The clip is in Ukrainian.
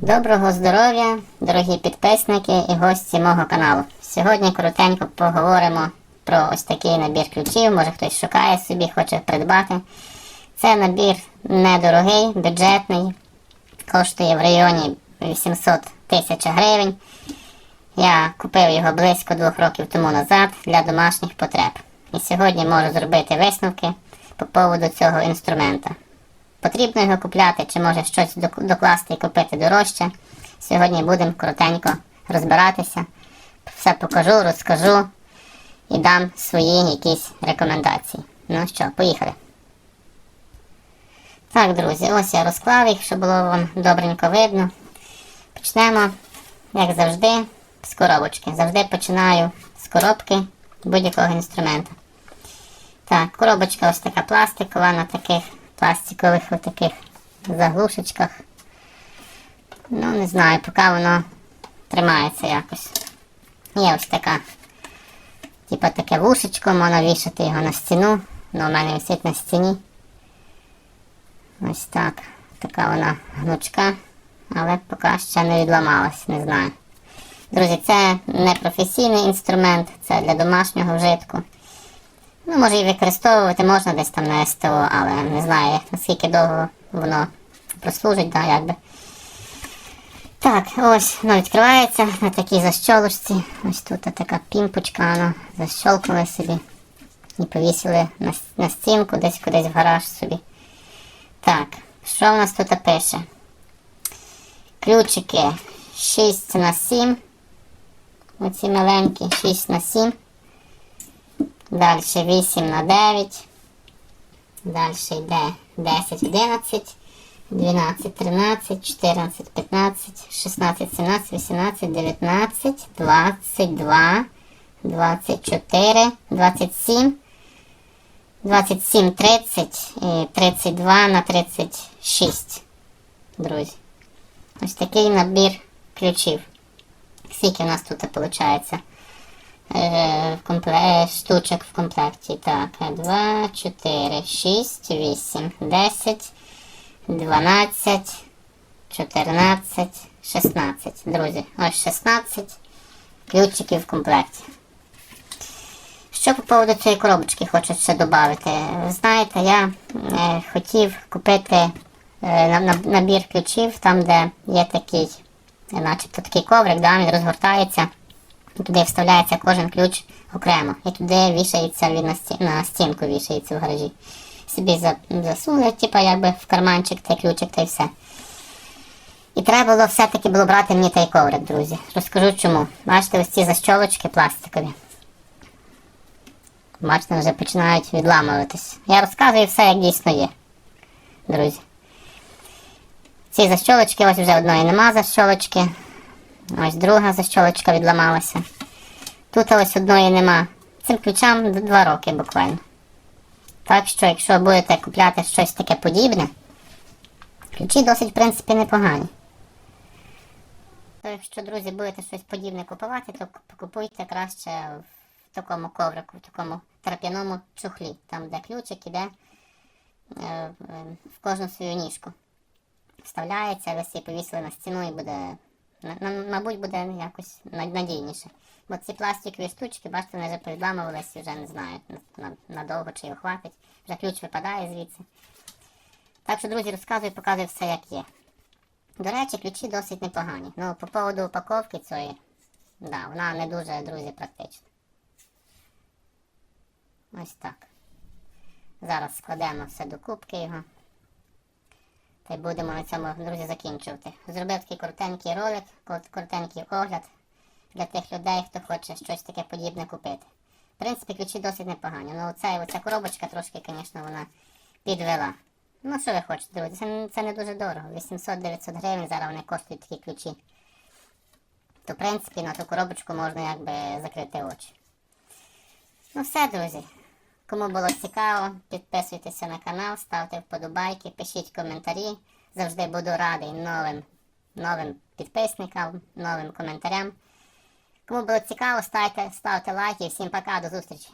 Доброго здоров'я, дорогі підписники і гості мого каналу. Сьогодні коротенько поговоримо про ось такий набір ключів. Може хтось шукає собі, хоче придбати. Це набір недорогий, бюджетний, коштує в районі 800 тисяч гривень. Я купив його близько двох років тому назад для домашніх потреб. І сьогодні можу зробити висновки по поводу цього інструмента. Потрібно його купляти, чи може щось докласти і купити дорожче. Сьогодні будемо коротенько розбиратися. Все покажу, розкажу і дам свої якісь рекомендації. Ну що, поїхали. Так, друзі, ось я розклав їх, щоб було вам добренько видно. Почнемо, як завжди, з коробочки. Завжди починаю з коробки будь-якого інструмента. Так, коробочка ось така пластикова на таких пластикових отаких заглушечках. Ну, не знаю, поки воно тримається якось. Є ось така. Типа таке вушечко, можна вішати його на стіну. Воно у мене висить на стіні. Ось так. Така вона гнучка, але поки ще не відламалась, не знаю. Друзі, це не професійний інструмент, це для домашнього вжитку. Ну, може і використовувати можна десь там на СТО, але не знаю, наскільки довго воно прослужить, да, якби. Так, ось воно відкривається на такій защолочці. Ось тут така пімпочка, воно защолкнули собі і повісили на, на стінку, десь кудись в гараж собі. Так, що в нас тут пише? Ключики 6 на 7. Оці маленькі, 6 на 7. Далі 8 на 9. Далі йде 10, 11, 12, 13, 14, 15, 16, 17, 18, 19, 22, 24, 27, 27, 30 і 32 на 36. Друзі. Ось такий набір ключів. Скільки у нас тут виходить? Е, в компле... штучок в комплекті. Так, 2, 4, 6, 8, 10, 12, 14, 16. Друзі, ось 16 ключиків в комплекті. Що по поводу цієї коробочки хочу ще додати. Ви знаєте, я е, хотів купити е, на- на- набір ключів, там, де є такий, е, начебто такий коврик, да, він розгортається. Туди вставляється кожен ключ окремо. І туди вішається він на, сті... на стінку вішається в гаражі. Собі за... засунули, типу, якби в карманчик той ключик та й все. І треба було все-таки було брати мені той коврик, друзі. Розкажу чому. Бачите, ось ці защолочки пластикові. Бачите, вже починають відламуватись. Я розказую все, як дійсно є. Друзі. Ці защолочки, ось вже одної нема защолочки. Ось друга защолочка відламалася. Тут ось одної нема. Цим ключам д- два роки буквально. Так що, якщо будете купляти щось таке подібне, ключі досить, в принципі, непогані. То якщо, друзі, будете щось подібне купувати, то купуйте краще в такому коврику, в такому трап'яному чухлі, там де ключик іде е, е, в кожну свою ніжку. Вставляється, ви собі повісили на стіну і буде мабуть, буде якось надійніше. Бо ці пластикові штучки, бачите, вони вже повідламувалися, вже не знаю на- на- надовго чи його хватить. Вже ключ випадає звідси. Так що, друзі, розказую, показую все як є. До речі, ключі досить непогані. Ну, по поводу упаковки цієї, да, вона не дуже, друзі, практична. Ось так. Зараз складемо все до кубки його. Та й будемо на цьому, друзі, закінчувати. Зробив такий коротенький ролик, коротенький огляд для тих людей, хто хоче щось таке подібне купити. В принципі, ключі досить непогані. Ну, оця, оця коробочка трошки, звісно, вона підвела. Ну, що ви хочете, друзі, це, це не дуже дорого. 800-900 гривень зараз вони коштують такі ключі. То, в принципі, на ту коробочку можна якби закрити очі. Ну все, друзі. Кому було цікаво, підписуйтеся на канал, ставте вподобайки, пишіть коментарі. Завжди буду радий новим, новим підписникам, новим коментарям. Кому було цікаво, ставте, ставте лайки. Всім пока, до зустрічі!